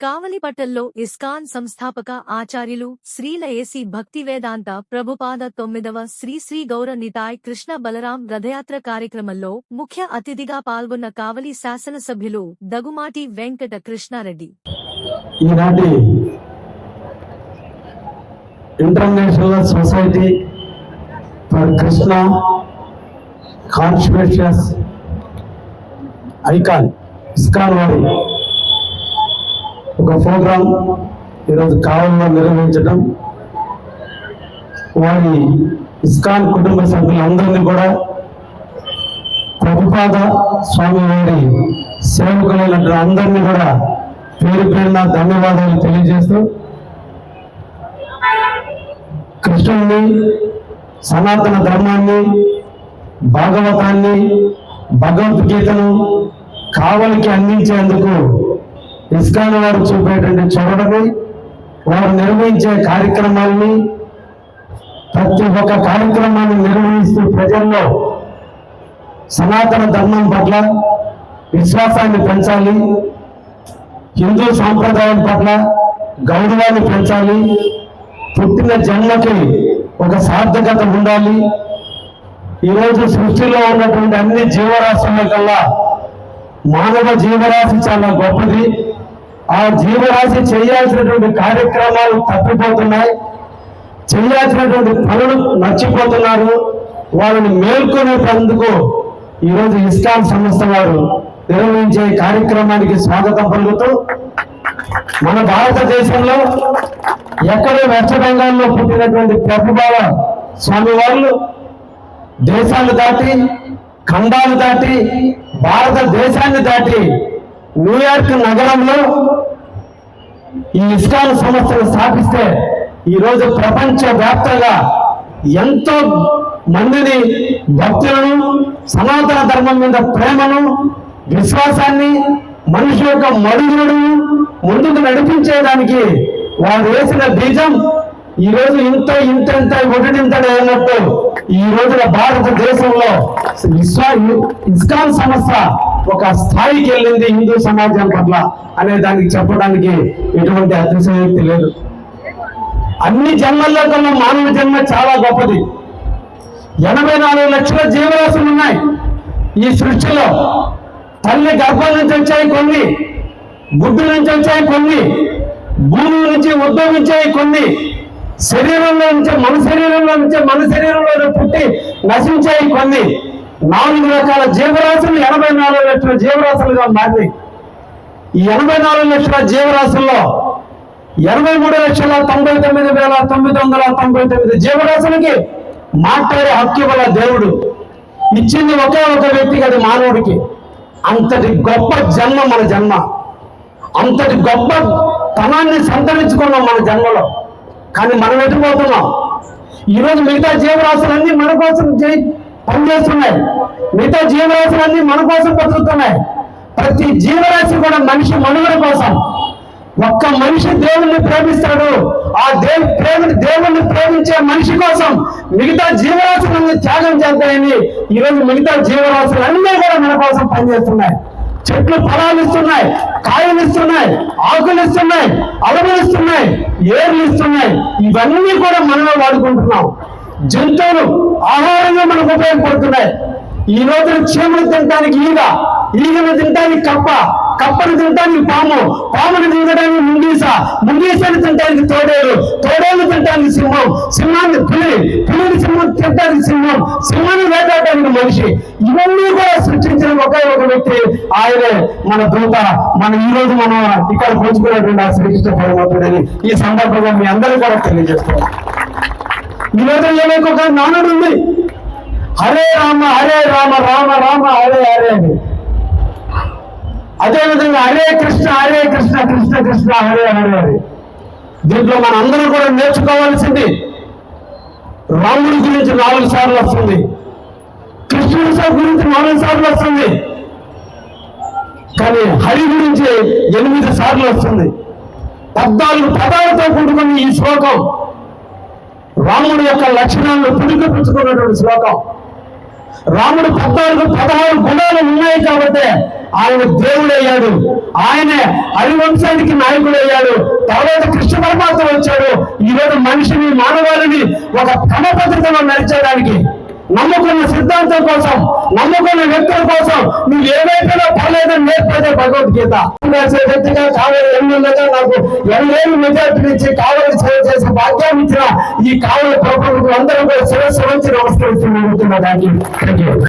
కావలిపట్టల్లో ISKCON సంస్థాపక ఆచార్యులు శ్రీల ఏసి భక్తివేదాంత ప్రభుపాద తొమ్మిదవ శ్రీ శ్రీ గౌర నితాయ్ కృష్ణ బలరాం రథయాత్ర కార్యక్రమంలో ముఖ్య అతిథిగా పాల్గొన్న కావలి శాసనసభ్యులు దగుమాటి వెంకట కృష్ణారెడ్డి. ఈనాటి international society for Krishna consciousness icon ISKCON వారి ఒక ప్రోగ్రాం ఈరోజు కావల్లో నిర్వహించడం వారి ఇస్కాన్ కుటుంబ సభ్యులందరినీ కూడా ప్రభుపాద స్వామి వారి సేవకులైనటువంటి అందరినీ కూడా పేరు పేరున ధన్యవాదాలు తెలియజేస్తూ కృష్ణుణ్ణి సనాతన ధర్మాన్ని భాగవతాన్ని భగవద్గీతను కావలికి అందించేందుకు ఇస్కాన్ వారు చూపేటువంటి చొరవని వారు నిర్వహించే కార్యక్రమాల్ని ప్రతి ఒక్క కార్యక్రమాన్ని నిర్వహిస్తూ ప్రజల్లో సనాతన ధర్మం పట్ల విశ్వాసాన్ని పెంచాలి హిందూ సాంప్రదాయం పట్ల గౌరవాన్ని పెంచాలి పుట్టిన జన్మకి ఒక సార్థకత ఉండాలి. ఈరోజు సృష్టిలో ఉన్నటువంటి అన్ని జీవరాశుల కల్లా మానవ జీవరాశి చాలా గొప్పది. ఆ జీవరాశి చేయాల్సినటువంటి కార్యక్రమాలు తప్పిపోతున్నాయి. చేయాల్సినటువంటి పనులు నచ్చిపోతున్నారు వాళ్ళని మేల్కొనేటందుకు ఈరోజు ఇస్కాన్ సంస్థ వారు నిర్వహించే కార్యక్రమానికి స్వాగతం పలుకుతూ మన భారతదేశంలో ఎక్కడ వెస్ట్ బెంగాల్లో పుట్టినటువంటి ప్రభుబావ స్వామి వాళ్ళు దేశాలు దాటి ఖండాలు దాటి భారతదేశాన్ని దాటి న్యూయార్క్ నగరంలో ఈ ఇస్కాన్ సంస్థను స్థాపిస్తే ఈరోజు ప్రపంచ వ్యాప్తంగా ఎంతో మందిని భక్తులను సనాతన ధర్మం మీద ప్రేమను విశ్వాసాన్ని మనిషి యొక్క మడుగులను ముందుకు నడిపించేదానికి వారు వేసిన బీజం ఈ రోజు ఇంత ఇంత ఒకటింతనే అన్నట్టు ఈ రోజున భారతదేశంలో విశ్వా ఇస్కాన్ సంస్థ ఒక స్థాయికి వెళ్ళింది హిందూ సమాజం పట్ల అనే దానికి చెప్పడానికి ఎటువంటి అతిశయోక్తి లేదు. అన్ని జన్మల్లో కన్నా మానవ జన్మ చాలా గొప్పది. ఎనభై నాలుగు లక్షల జీవరాశులు ఉన్నాయి. ఈ సృష్టిలో తల్లి గర్భం నుంచి వచ్చాయి కొన్ని గుడ్డు నుంచి వచ్చాయి కొన్ని భూమి నుంచి ఉద్భవించాయి కొన్ని శరీరంలో నుంచి మన శరీరంలో నుంచి మన శరీరంలో పుట్టి నశించాయి కొన్ని. నాలుగు రకాల జీవరాశులు ఎనభై నాలుగు లక్షల జీవరాశులుగా మారి. ఈ ఎనభై నాలుగు లక్షల జీవరాశుల్లో ఎనభై మూడు లక్షల తొంభై తొమ్మిది వేల తొమ్మిది వందల తొంభై తొమ్మిది జీవరాశులకి మాట్లాడే హక్కు వల్ల దేవుడు. ఇచ్చింది ఒకే ఒక వ్యక్తికి అది మానవుడికి. అంతటి గొప్ప జన్మ మన జన్మ. అంతటి గొప్ప తనాన్ని సంతరించుకున్నాం మన జన్మలో. కానీ మనం ఎటుపోతున్నాం ఈరోజు మిగతా జీవరాశులన్నీ మన కోసం జై- పనిచేస్తున్నాయి. మిగతా జీవరాశులన్నీ మన కోసం బతుకుతున్నాయి ప్రతి జీవరాశి కూడా మనిషి మనుగడ కోసం. ఒక్క మనిషి దేవుణ్ణి ప్రేమిస్తాడు. ఆ దేవు ప్రేమిని దేవుణ్ణి ప్రేమించే మనిషి కోసం మిగతా జీవరాశులన్నీ త్యాగం చేద్దాయని ఈరోజు మిగతా జీవరాశులన్నీ కూడా మన కోసం పనిచేస్తున్నాయి. చెట్లు ఫలాలు ఇస్తున్నాయి కాయలు ఇస్తున్నాయి ఆకులు ఇస్తున్నాయి అడవులు ఇస్తున్నాయి ఏర్లు ఇస్తున్నాయి. ఇవన్నీ కూడా మనమే వాడుకుంటున్నాం. జంతువులు ఆహారంగా మనకు ఉపయోగపడుతున్నాయి. ఈ రోజున చీమలు తినడానికి ఈగ ఈగను తినడానికి కప్ప కప్పను తినడానికి పాము పామును తినడానికి ముంగీస ముంగీసని తినడానికి తోడేలు తోడేలు తినడానికి సింహం సింహాన్ని పులి పులిని సింహం తినడానికి సింహం సింహాన్ని వేటాడడానికి మనిషి. ఇవన్నీ కూడా సృష్టించిన ఒకే ఒక వ్యక్తి ఆయనే మన దూత. మన ఈ రోజు మనం ఇక్కడ పంచుకున్నటువంటి ఆ శ్రీకృష్ణ పరమాత్ముడని ఈ సందర్భంగా మీ అందరూ కూడా తెలియజేస్తున్నాం. ఈ రోజు ఏమైనా ఒక నానుడు ఉంది. హరే రామ హరే రామ రామ రామ హరే హరే అని. అదేవిధంగా హరే కృష్ణ హరే కృష్ణ కృష్ణ కృష్ణ హరే హరే హరే దీంట్లో మన అందరూ కూడా నేర్చుకోవాల్సింది రాముడి గురించి నాలుగు సార్లు వస్తుంది. కృష్ణుడి సార్ గురించి నాలుగు సార్లు వస్తుంది. కానీ హరి గురించి ఎనిమిది సార్లు వస్తుంది. పద్నాలుగు పదాలతో కూడుకుని ఈ శ్లోకం రాముడి యొక్క లక్షణాలను పుడికిపుచ్చుకున్నటువంటి శ్లోకం. రాముడు పద్నాలుగు పదహారు గుణాలు ఉన్నాయి కాబట్టి ఆయన దేవుడు అయ్యాడు. ఆయనే హరివంశానికి నాయకుడు అయ్యాడు. తర్వాత కృష్ణ పరమాత్మ వచ్చాడు. ఈరోజు మనిషిని మానవాళిని ఒక క్రమపద్ధతిలో నడిచేయడానికి నమ్ముకున్న సిద్ధాంతం కోసం నమ్ముకున్న వ్యక్తుల కోసం నువ్వు ఏవైతేనో పర్లేదని నేర్పేదే భగవద్గీత. వ్యక్తిగా కావాలి ఎన్నుండగా నాకు ఎనలేని మెజార్టీ నుంచి కావాలి సేవ చేసే భాగ్యాన్ని ఇచ్చిన ఈ కావాలి ప్రభుత్వం అందరూ కూడా శిరస్సు నుంచి నమస్కరిస్తూ దానికి